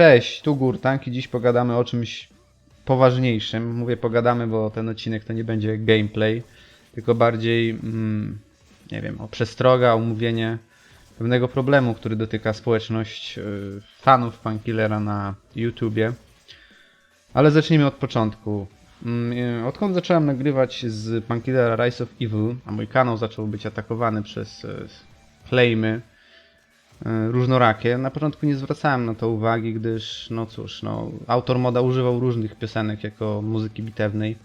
Cześć, tu Gurtank i dziś pogadamy o czymś poważniejszym. Mówię pogadamy, bo ten odcinek to nie będzie gameplay, tylko bardziej, mm, nie wiem, o przestroga, omówienie pewnego problemu, który dotyka społeczność y, fanów Punkillera na YouTubie. Ale zacznijmy od początku. Mm, y, Odkąd zacząłem nagrywać z Punkillera Rise of Evil, a mój kanał zaczął być atakowany przez y, claimy, różnorakie. Na początku nie zwracałem na to uwagi, gdyż, no cóż, no, autor moda używał różnych piosenek jako muzyki bitewnej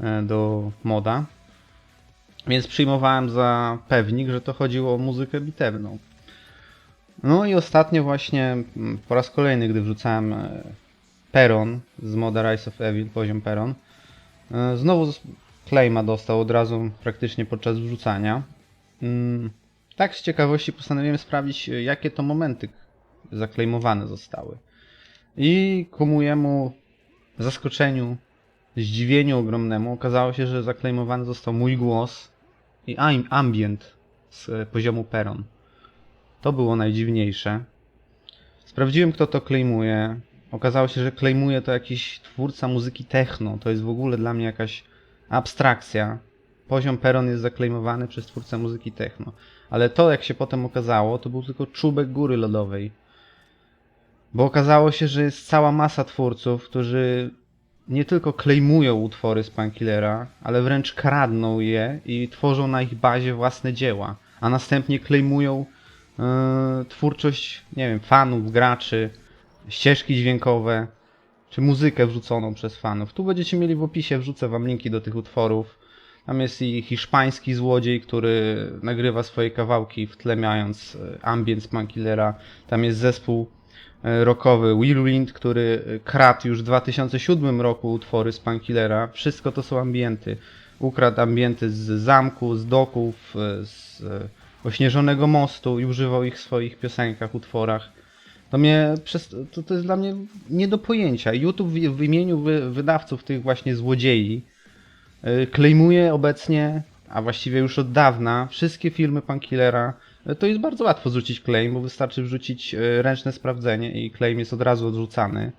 e, do moda. Więc przyjmowałem za pewnik, że to chodziło o muzykę bitewną. No i ostatnio właśnie mm, po raz kolejny, gdy wrzucałem e, Peron z moda Rise of Evil, poziom Peron, e, znowu claima dostał od razu praktycznie podczas wrzucania. Tak z ciekawości postanowiłem sprawdzić, y, jakie to momenty zaklejmowane zostały. I ku mojemu zaskoczeniu, zdziwieniu ogromnemu okazało się, że zaklejmowany został mój głos i am- ambient z e, poziomu Peron. To było najdziwniejsze. Sprawdziłem, kto to klejmuje. Okazało się, że klejmuje to jakiś twórca muzyki techno. To jest w ogóle dla mnie jakaś abstrakcja. Poziom Peron jest zaklejmowany przez twórcę muzyki techno. Ale to, jak się potem okazało, to był tylko czubek góry lodowej. Bo okazało się, że jest cała masa twórców, którzy nie tylko klejmują utwory z Punkillera, ale wręcz kradną je i tworzą na ich bazie własne dzieła. A następnie klejmują e, twórczość, nie wiem, fanów, graczy, ścieżki dźwiękowe, czy muzykę wrzuconą przez fanów. Tu będziecie mieli w opisie, wrzucę wam linki do tych utworów. Tam jest i hiszpański złodziej, który nagrywa swoje kawałki wtlemiając e, ambient z Punkillera. Tam jest zespół e, rockowy Whirlwind, który e, kradł już w 2007 roku utwory z Punkillera. Wszystko to są ambienty. Ukradł ambienty z zamku, z doków, z ośnieżonego mostu i używał ich w swoich piosenkach, utworach. To, mnie, to, jest dla mnie nie do pojęcia. YouTube w, imieniu wy, wydawców tych właśnie złodziei klejmuje obecnie, a właściwie już od dawna, wszystkie filmy Punkillera. Y, To jest bardzo łatwo zrzucić claim, bo wystarczy wrzucić y, ręczne sprawdzenie i claim jest od razu odrzucany.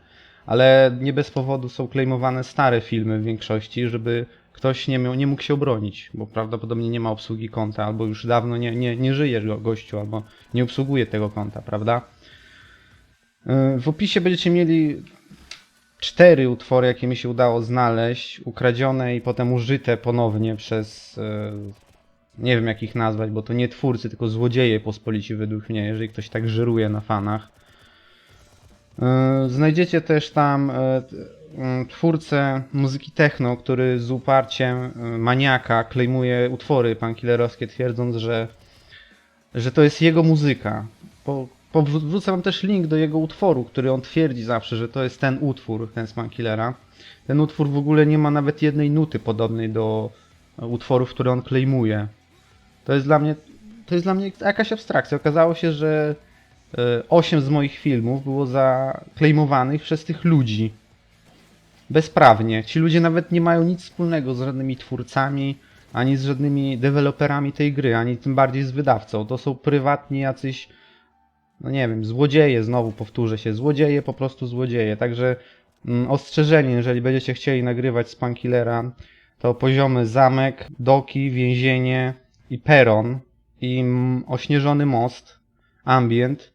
Ale nie bez powodu są claimowane stare filmy w większości, żeby ktoś nie, miał, nie mógł się obronić, bo prawdopodobnie nie ma obsługi konta, albo już dawno nie, nie, nie żyje go- gościu, albo nie obsługuje tego konta, prawda? W opisie będziecie mieli cztery utwory, jakie mi się udało znaleźć, ukradzione i potem użyte ponownie przez. e, Nie wiem jak ich nazwać, bo to nie twórcy, tylko złodzieje pospolici według mnie, jeżeli ktoś tak żeruje na fanach. E, Znajdziecie też tam e, twórcę muzyki techno, który z uparciem maniaka klejmuje utwory punkillerowskie, twierdząc, że, że to jest jego muzyka. Po, wrzucę wam też link do jego utworu, który on twierdzi zawsze, że to jest ten utwór, ten z Punkillera. Ten utwór w ogóle nie ma nawet jednej nuty podobnej do e, utworów, które on klejmuje. To jest dla mnie, to jest dla mnie jakaś abstrakcja. Okazało się, że e, 8 z moich filmów było zaklejmowanych przez tych ludzi. Bezprawnie. Ci ludzie nawet nie mają nic wspólnego z żadnymi twórcami, ani z żadnymi deweloperami tej gry, ani tym bardziej z wydawcą. To są prywatni jacyś no nie wiem, złodzieje, znowu powtórzę się, złodzieje, po prostu złodzieje. Także mm, ostrzeżenie, jeżeli będziecie chcieli nagrywać z Punkillera, to poziomy zamek, doki, więzienie i peron i mm, ośnieżony most, ambient,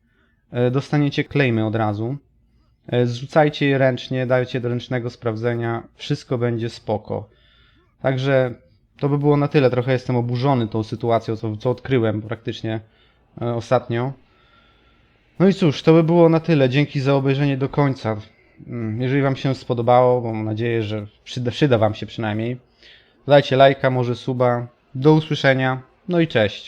e, dostaniecie claimy od razu. E, Zrzucajcie je ręcznie, dajcie do ręcznego sprawdzenia, wszystko będzie spoko. Także to by było na tyle. Trochę jestem oburzony tą sytuacją, co, co odkryłem praktycznie e, ostatnio. No i cóż, to by było na tyle. Dzięki za obejrzenie do końca. Mm, Jeżeli Wam się spodobało, bo mam nadzieję, że przyda, przyda Wam się przynajmniej, dajcie lajka, może suba. Do usłyszenia. No i cześć.